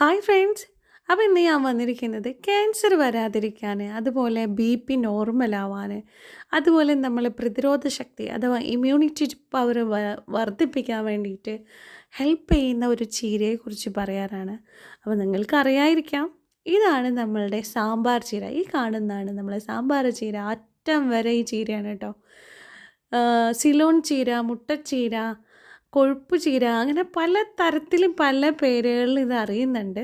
Hi friends അപ്പോൾ ഇന്ന് ഞാൻ വന്നിരിക്കുന്നത് ക്യാൻസർ വരാതിരിക്കാൻ അതുപോലെ ബി പി നോർമലാവാൻ അതുപോലെ നമ്മൾ പ്രതിരോധ ശക്തി അഥവാ ഇമ്മ്യൂണിറ്റി പവർ വർദ്ധിപ്പിക്കാൻ വേണ്ടിയിട്ട് ഹെൽപ്പ് ചെയ്യുന്ന ഒരു ചീരയെക്കുറിച്ച് പറയാനാണ്. അപ്പോൾ നിങ്ങൾക്കറിയായിരിക്കാം ഇതാണ് നമ്മളുടെ സാമ്പാർ ചീര. ഈ കാണുന്നതാണ് നമ്മളെ സാമ്പാർ ചീര. അറ്റം വരെ ഈ ചീരയാണ് കേട്ടോ. സിലോൺ ചീര മുട്ടച്ചീര കൊഴുപ്പ് ചീര അങ്ങനെ പല തരത്തിലും പല പേരുകളിൽ ഇത് അറിയുന്നുണ്ട്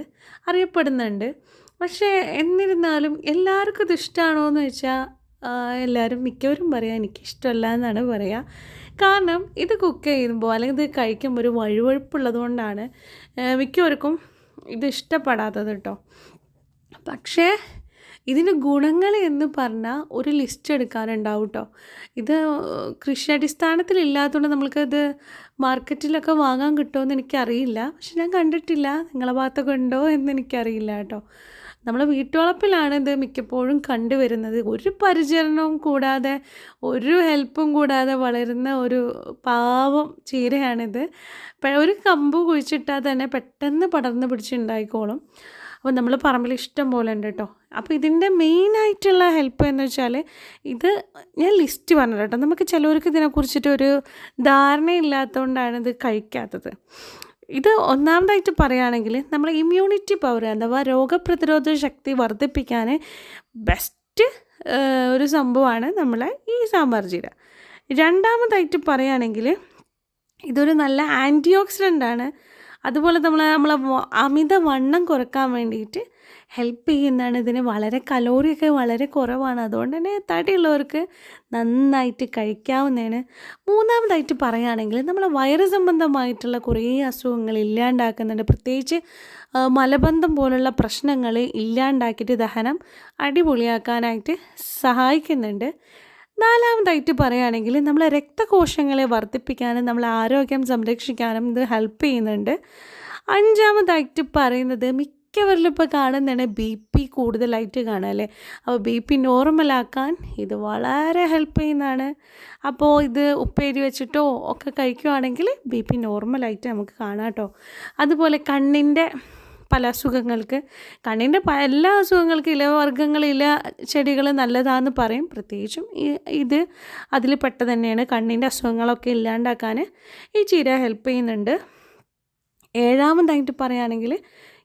അറിയപ്പെടുന്നുണ്ട്. പക്ഷേ എന്നിരുന്നാലും എല്ലാവർക്കും ഇത് ഇഷ്ടമാണോ എന്ന് വെച്ചാൽ എല്ലാവരും മിക്കവരും പറയാം എനിക്കിഷ്ടമല്ല എന്നാണ് പറയുക കാരണം ഇത് കുക്ക് ചെയ്യുമ്പോൾ അല്ലെങ്കിൽ ഇത് കഴിക്കുമ്പോൾ ഒരു വഴുവഴുപ്പുള്ളത് കൊണ്ടാണ് മിക്കവർക്കും ഇത് ഇഷ്ടപ്പെടാത്തത് കേട്ടോ. പക്ഷേ ഇതിന് ഗുണങ്ങൾ എന്ന് പറഞ്ഞാൽ ഒരു ലിസ്റ്റ് എടുക്കാനുണ്ടാവും കേട്ടോ ഇത് കൃഷി അടിസ്ഥാനത്തിൽ ഇല്ലാത്തതുകൊണ്ട് നമ്മൾക്കത് മാർക്കറ്റിലൊക്കെ വാങ്ങാൻ കിട്ടുമോ എനിക്കറിയില്ല. പക്ഷെ ഞാൻ കണ്ടിട്ടില്ല. നിങ്ങളെ ഭാഗത്തൊക്കെ ഉണ്ടോ എന്ന് എനിക്കറിയില്ല കേട്ടോ നമ്മളെ വീട്ടുവളപ്പിലാണ് ഇത് മിക്കപ്പോഴും കണ്ടുവരുന്നത്. ഒരു പരിചരണവും കൂടാതെ ഒരു ഹെൽപ്പും കൂടാതെ വളരുന്ന ഒരു പാവം ചീരയാണിത്. ഒരു കമ്പ് കുഴിച്ചിട്ടാൽ തന്നെ പെട്ടെന്ന് പടർന്ന് പിടിച്ചുണ്ടായിക്കോളും. അപ്പോൾ നമ്മൾ പറമ്പിൽ ഇഷ്ടം പോലെ ഉണ്ട് കേട്ടോ അപ്പോൾ ഇതിന്റെ മെയിനായിട്ടുള്ള ഹെൽപ്പ് എന്ന് വെച്ചാൽ ഇത് ഞാൻ ലിസ്റ്റ് പറഞ്ഞത് കേട്ടോ നമുക്ക് ചിലവർക്ക് ഇതിനെക്കുറിച്ചിട്ട് ഒരു ധാരണയില്ലാത്തതുകൊണ്ടാണ് ഇത് കഴിക്കാത്തത്. ഇത് ഒന്നാമതായിട്ട് പറയുകയാണെങ്കിൽ നമ്മൾ ഇമ്മ്യൂണിറ്റി പവർ അഥവാ രോഗപ്രതിരോധ ശക്തി വർദ്ധിപ്പിക്കാൻ ബെസ്റ്റ് ഒരു സംഭവമാണ് നമ്മളെ ഈ സാമ്പാർ ചീര രണ്ടാമതായിട്ട് പറയുകയാണെങ്കിൽ ഇതൊരു നല്ല ആന്റി ഓക്സിഡന്റ് ആണ്. അതുപോലെ നമ്മൾ നമ്മളെ അമിത വണ്ണം കുറയ്ക്കാൻ വേണ്ടിയിട്ട് ഹെൽപ്പ് ചെയ്യുന്നതാണ്. ഇതിന് വളരെ കലോറിയൊക്കെ വളരെ കുറവാണ്. അതുകൊണ്ട് തന്നെ തടിയുള്ളവർക്ക് നന്നായിട്ട് കഴിക്കാവുന്നതാണ്. മൂന്നാമതായിട്ട് പറയുകയാണെങ്കിൽ നമ്മളെ വയറ് സംബന്ധമായിട്ടുള്ള കുറേ അസുഖങ്ങൾ ഇല്ലാണ്ടാക്കുന്നുണ്ട്. പ്രത്യേകിച്ച് മലബന്ധം പോലുള്ള പ്രശ്നങ്ങൾ ഇല്ലാണ്ടാക്കിയിട്ട് ദഹനം അടിപൊളിയാക്കാനായിട്ട് സഹായിക്കുന്നുണ്ട്. നാലാമതായിട്ട് പറയുകയാണെങ്കിൽ നമ്മളെ രക്തകോശങ്ങളെ വർദ്ധിപ്പിക്കാനും നമ്മളെ ആരോഗ്യം സംരക്ഷിക്കാനും ഇത് ഹെൽപ്പ് ചെയ്യുന്നുണ്ട്. അഞ്ചാമതായിട്ട് പറയുന്നത് മിക്കവരിലും ഇപ്പോൾ കാണുന്നതാണ് ബി പി കൂടുതലായിട്ട് കാണുക അല്ലേ? അപ്പോൾ ബി പി നോർമലാക്കാൻ ഇത് വളരെ ഹെൽപ്പ് ചെയ്യുന്നതാണ്. അപ്പോൾ ഇത് ഉപ്പേരി വെച്ചിട്ടോ ഒക്കെ കഴിക്കുകയാണെങ്കിൽ ബി പി നോർമലായിട്ട് നമുക്ക് കാണാം കേട്ടോ. അതുപോലെ കണ്ണിന്റെ പല അസുഖങ്ങൾക്ക് കണ്ണിന്റെ എല്ലാ അസുഖങ്ങൾക്കും ഇലവർഗങ്ങൾ ഇല ചെടികൾ നല്ലതാണെന്ന് പറയും. പ്രത്യേകിച്ചും ഇത് അതിൽ പെട്ട തന്നെയാണ് കണ്ണിന്റെ അസുഖങ്ങളൊക്കെ ഇല്ലാണ്ടാക്കാൻ ഈ ചീര ഹെൽപ്പ് ചെയ്യുന്നുണ്ട്. ഏഴാമതായിട്ട് പറയുകയാണെങ്കിൽ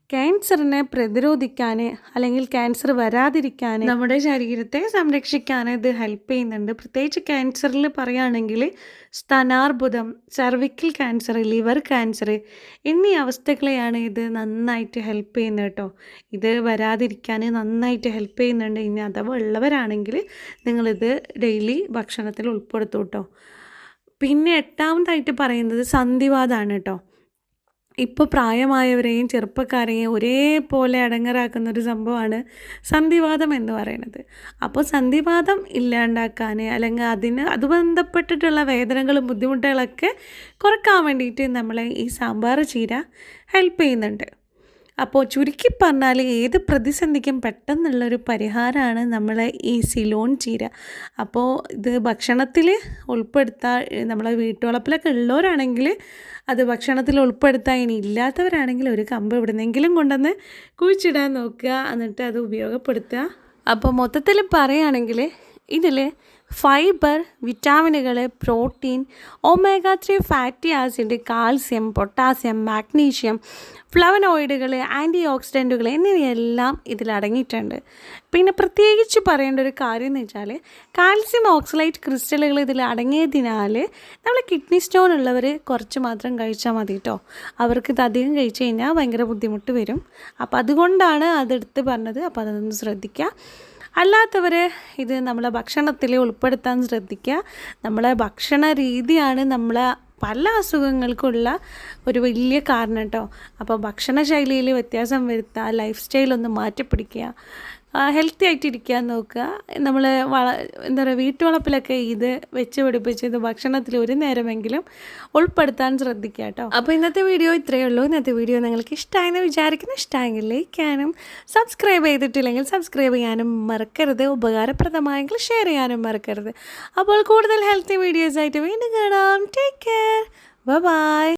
ക്യാൻസറിനെ പ്രതിരോധിക്കാൻ അല്ലെങ്കിൽ ക്യാൻസർ വരാതിരിക്കാൻ നമ്മുടെ ശരീരത്തെ സംരക്ഷിക്കാൻ ഇത് ഹെൽപ്പ് ചെയ്യുന്നുണ്ട്. പ്രത്യേകിച്ച് ക്യാൻസറിൽ പറയുകയാണെങ്കിൽ സ്തനാർബുദം സർവിക്കൽ ക്യാൻസർ ലിവർ ക്യാൻസർ എന്നീ അവസ്ഥകളെയാണ് ഇത് നന്നായിട്ട് ഹെൽപ്പ് ചെയ്യുന്നത് കേട്ടോ. ഇത് വരാതിരിക്കാൻ നന്നായിട്ട് ഹെൽപ്പ് ചെയ്യുന്നുണ്ട്. ഇനി അഥവാ ഉള്ളവരാണെങ്കിൽ നിങ്ങളിത് ഡെയിലി ഭക്ഷണത്തിൽ ഉൾപ്പെടുത്തും കേട്ടോ. പിന്നെ എട്ടാമതായിട്ട് പറയുന്നത് സന്ധിവാദമാണ് കേട്ടോ. ഇപ്പോൾ പ്രായമായവരെയും ചെറുപ്പക്കാരെയും ഒരേപോലെ അടങ്ങറാക്കുന്ന ഒരു സംഭവമാണ് സന്ധിവാദം എന്ന് പറയുന്നത്. അപ്പോൾ സന്ധിവാദം ഇല്ലാണ്ടാക്കാൻ അല്ലെങ്കിൽ അതിന് അത് ബന്ധപ്പെട്ടിട്ടുള്ള വേദനകളും ബുദ്ധിമുട്ടുകളൊക്കെ കുറയ്ക്കാൻ വേണ്ടിയിട്ട് നമ്മളെ ഈ സാമ്പാർ ചീര ഹെൽപ്പ് ചെയ്യുന്നുണ്ട്. അപ്പോൾ ചുരുക്കി പറഞ്ഞാൽ ഏത് പ്രതിസന്ധിക്കും പെട്ടെന്നുള്ളൊരു പരിഹാരമാണ് നമ്മളെ ഈ സിലോൺ ചീര. അപ്പോൾ ഇത് ഭക്ഷണത്തിൽ ഉൾപ്പെടുത്താൻ നമ്മളെ വീട്ടുവളപ്പിലൊക്കെ ഉള്ളവരാണെങ്കിൽ അത് ഭക്ഷണത്തിൽ ഉൾപ്പെടുത്താൻ ഇനി ഇല്ലാത്തവരാണെങ്കിൽ ഒരു കമ്പ് എവിടുന്നെങ്കിലും കൊണ്ടുവന്ന് കുഴിച്ചിടാൻ നോക്കുക എന്നിട്ട് അത് ഉപയോഗപ്പെടുത്തുക. അപ്പോൾ മൊത്തത്തിൽ പറയുകയാണെങ്കിൽ ഇതിൽ fibre വിറ്റാമിനുകൾ protein omega three fatty acid calcium potassium magnesium ഫ്ലവനോയിഡുകൾ anti ഓക്സിഡന്റുകൾ എന്നിവയെല്ലാം ഇതിലടങ്ങിയിട്ടുണ്ട് പിന്നെ പ്രത്യേകിച്ച് പറയേണ്ട ഒരു കാര്യം എന്ന് വെച്ചാൽ കാൽസ്യം ഓക്സലൈറ്റ് ക്രിസ്റ്റലുകൾ ഇതിൽ അടങ്ങിയതിനാൽ നമ്മൾ കിഡ്നി സ്റ്റോൺ ഉള്ളവർ കുറച്ച് മാത്രം കഴിച്ചാൽ മതി കേട്ടോ അവർക്ക് ഇത് അധികം കഴിച്ചു കഴിഞ്ഞാൽ ഭയങ്കര ബുദ്ധിമുട്ട് വരും. അപ്പോൾ അതുകൊണ്ടാണ് അതെടുത്ത് പറഞ്ഞത്. അപ്പോൾ അതൊന്ന് ശ്രദ്ധിക്കുക അല്ലാത്തവർ ഇത് നമ്മളെ ഭക്ഷണത്തിൽ ഉൾപ്പെടുത്താൻ ശ്രദ്ധിക്കുക നമ്മളെ ഭക്ഷണ രീതിയാണ് നമ്മളെ പല അസുഖങ്ങൾക്കുള്ള ഒരു വലിയ കാരണം കേട്ടോ അപ്പോൾ ഭക്ഷണശൈലിയിൽ വ്യത്യാസം വരുത്തുക ലൈഫ് സ്റ്റൈലൊന്ന് മാറ്റിപ്പിടിക്കുക ഹെൽത്തി ആയിട്ട് ഇരിക്കാൻ നോക്കുക. നമ്മൾ വള എന്താ പറയുക വീട്ടുവളപ്പിലൊക്കെ ഇത് വെച്ച് പിടിപ്പിച്ച് ഇത് ഭക്ഷണത്തിൽ ഒരു നേരമെങ്കിലും ഉൾപ്പെടുത്താൻ ശ്രദ്ധിക്കുക കേട്ടോ. അപ്പോൾ ഇന്നത്തെ വീഡിയോ ഇത്രയേ ഉള്ളൂ. ഇന്നത്തെ വീഡിയോ നിങ്ങൾക്ക് ഇഷ്ടമായെന്ന് വിചാരിക്കുന്നു. ഇഷ്ടമെങ്കിൽ ലൈക്കാനും സബ്സ്ക്രൈബ് ചെയ്തിട്ടില്ലെങ്കിൽ സബ്സ്ക്രൈബ് ചെയ്യാനും മറക്കരുത്. ഉപകാരപ്രദമായെങ്കിൽ ഷെയർ ചെയ്യാനും മറക്കരുത്. അപ്പോൾ കൂടുതൽ ഹെൽത്തി വീഡിയോസായിട്ട് വീണ്ടും കാണാം. Take care bye